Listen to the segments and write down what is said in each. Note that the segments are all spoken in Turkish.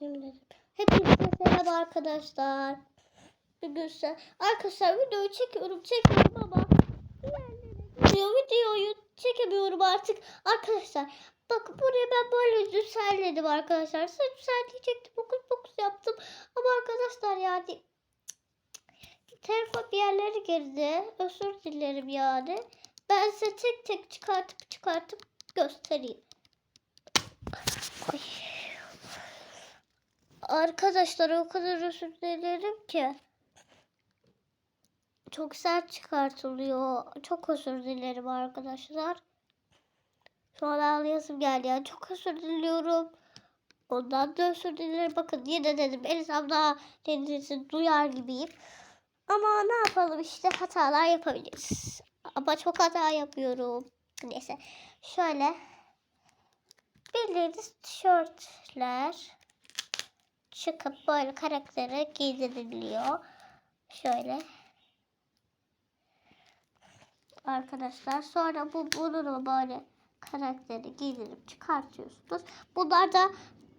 Hepinize merhaba arkadaşlar. Bugün. Arkadaşlar videoyu çekiyorum çekiyorum ama diğerleri videoyu çekemiyorum artık. Arkadaşlar bakın buraya ben böyle düzenledim arkadaşlar. Size düzenleyecektim. Okul fokus yaptım. Ama arkadaşlar yani telefon bir yerlere girdi. Özür dilerim yani. Ben size tek tek çıkartıp çıkartıp göstereyim. Ay. Arkadaşlar o kadar özür dilerim ki. Çok sert çıkartılıyor. Çok özür dilerim arkadaşlar. Sonra ağlayasım geldi ya. Çok özür diliyorum. Ondan da özür dilerim. Bakın yine dedim. Elisam daha dediğinizi duyar gibiyim. Ama ne yapalım işte hatalar yapabiliriz. Ama çok hata yapıyorum. Neyse. Şöyle. Bildiğiniz tişörtler çıkıp böyle karaktere giydiriliyor. Şöyle. Arkadaşlar sonra bu bunu böyle karakteri giydirip çıkartıyorsunuz. Bunlar da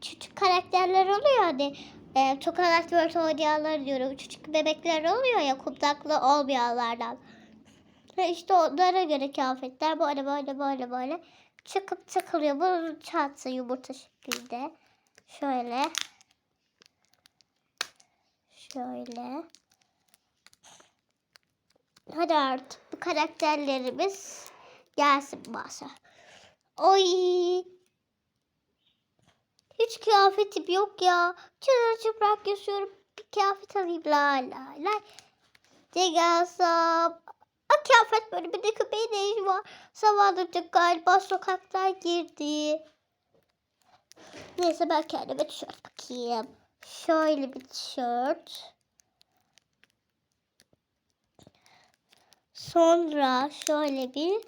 küçük karakterler oluyor hani e, çok karakter oynayanlar diyorum. Küçük bebekler oluyor ya kuptaklı olmayanlardan. Ve işte onlara göre kıyafetler böyle böyle böyle böyle çıkıp takılıyor. Bunun çantası yumurta şeklinde. Şöyle. Şöyle. Hadi artık bu karakterlerimiz gelsin başa. Oy. Hiç kıyafetim yok ya. Çınar çıplak yaşıyorum. Bir kıyafet alayım. La la la. De gelsem. A kıyafet bölümünde köpeğin ne işi var? Zamanlıca galiba sokaktan girdi. Neyse ben kendime tişört bakayım. Şöyle bir tişört. Sonra şöyle bir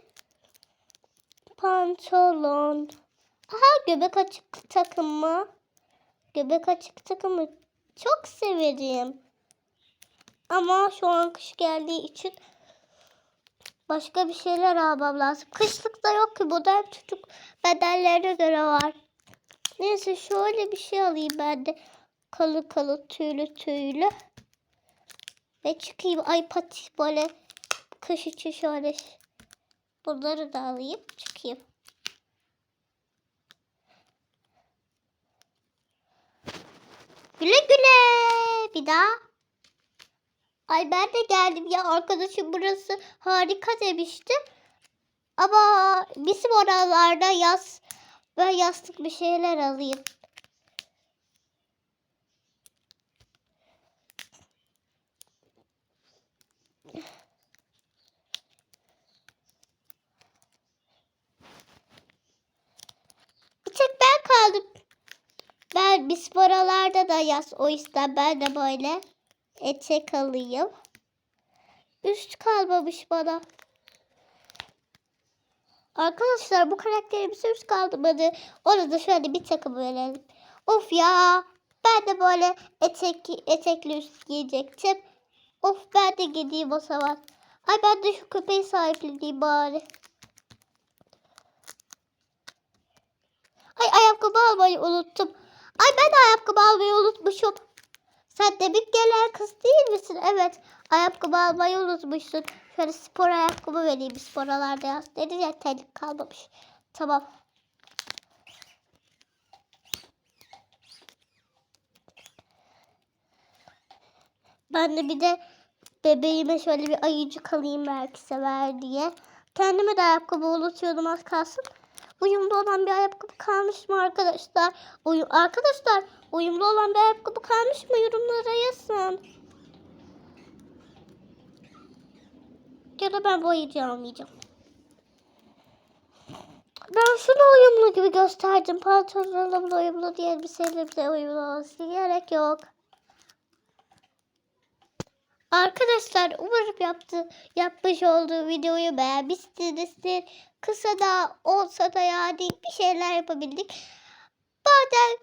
pantolon. Aha göbek açık takımı. Göbek açık takımı çok severim. Ama şu an kış geldiği için başka bir şeyler almam lazım. Kışlık da yok ki. Hep çocuk bedenlerine göre var. Neyse şöyle bir şey alayım ben de. Kalın kalın tüylü tüylü. Ve çıkayım. Ay pati böyle kış için şöyle bunları da alayım. Çıkayım. Güle güle. Bir daha. Ay ben de geldim ya arkadaşım burası harika demişti. Ama bizim oralarda yaz ben yastık bir şeyler alayım. Bir tek ben kaldım. Oralarda da yaz. O yüzden ben de böyle etek alayım. Üst kalmamış bana. Arkadaşlar bu karakterimize üst kalmadı. Onu da şöyle bir takım verelim. Of ya. Ben de böyle etek, etekli üst giyecektim. Of ben de gideyim o zaman. Ay ben de şu köpeği sahipleneyim bari. Ay ayakkabı almayı unuttum. Ay ben de ayakkabı almayı unutmuşum. Sen demin gelen kız değil misin? Evet. Ayakkabı almayı unutmuşsun. Şöyle spor ayakkabı vereyim. Sporalarda yaz. Dedi ya terlik kalmamış. Tamam. Ben de bir de bebeğime şöyle bir ayıcık alayım belki sever diye. Kendime de ayakkabı unutuyordum az kalsın. Uyumlu olan bir ayakkabı kalmış mı arkadaşlar? Uyu arkadaşlar uyumlu olan bir ayakkabı kalmış mı? Yorumlara yazın. Ya da ben bu ayıcığı almayacağım. Ben şunu uyumlu gibi gösterdim. Pantolonlarımla uyumlu diye elbiselerimle uyumlu olsun. Gerek yok. Arkadaşlar umarım yaptı, yapmış olduğu videoyu beğenmişsinizdir. Kısa da olsa da yani bir şeyler yapabildik. Bazen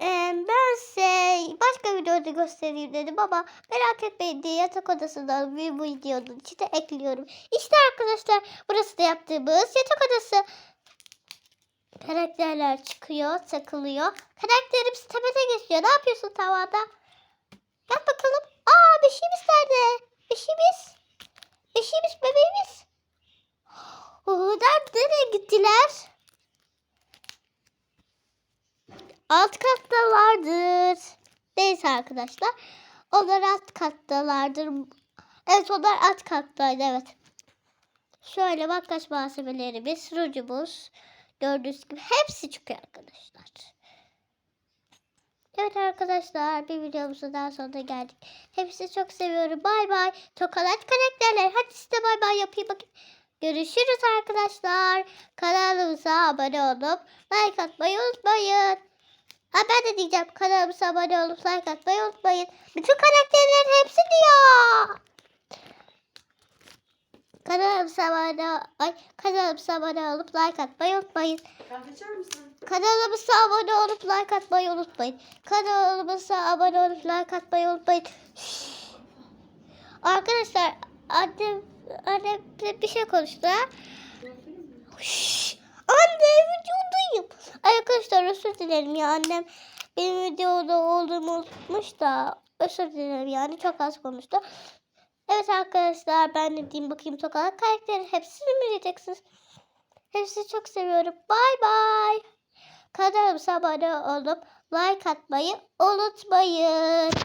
e, ben size başka videoda göstereyim dedim ama merak etmeyin diye yatak odasından bir videonun içine ekliyorum. İşte arkadaşlar burası da yaptığımız yatak odası. Karakterler çıkıyor, takılıyor. Karakterimiz tepede istiyor. Ne yapıyorsun tavada? Gel bakalım. Aa beşiğimiz nerede? Beşiğimiz. Beşiğimiz bebeğimiz. Oo, nerede, nereye gittiler? Alt kattalardır. Neyse arkadaşlar. Onlar alt kattalardır. Evet onlar alt kattaydı evet. Şöyle makyaj malzemelerimiz, rujumuz. Gördüğünüz gibi hepsi çıkıyor arkadaşlar. Evet arkadaşlar bir videomuzun daha sonuna geldik. Hepinizi çok seviyorum. Bay bay. Tokalat karakterler. Hadi size bay bay yapayım bakayım. Görüşürüz arkadaşlar. Kanalımıza abone olup like atmayı unutmayın. Ha ben de diyeceğim kanalımıza abone olup like atmayı unutmayın. Bütün karakterlerin hepsi diyor. Kanalımıza abone, ay, kanalımıza abone olup like atmayı unutmayın. Kanalımıza abone olup like atmayı unutmayın. Kanalımıza abone olup like atmayı unutmayın. Şşş. Arkadaşlar annem, annem bir şey konuştu ha. Anne videodayım. Arkadaşlar özür dilerim ya annem benim videoda olduğumu unutmuş da özür dilerim yani çok az konuştu. Evet arkadaşlar ben de diyeyim bakayım sokak karakteri hepsini mi diyeceksiniz? Hepsini çok seviyorum. Bay bay. Kanalımıza abone olup like atmayı unutmayın.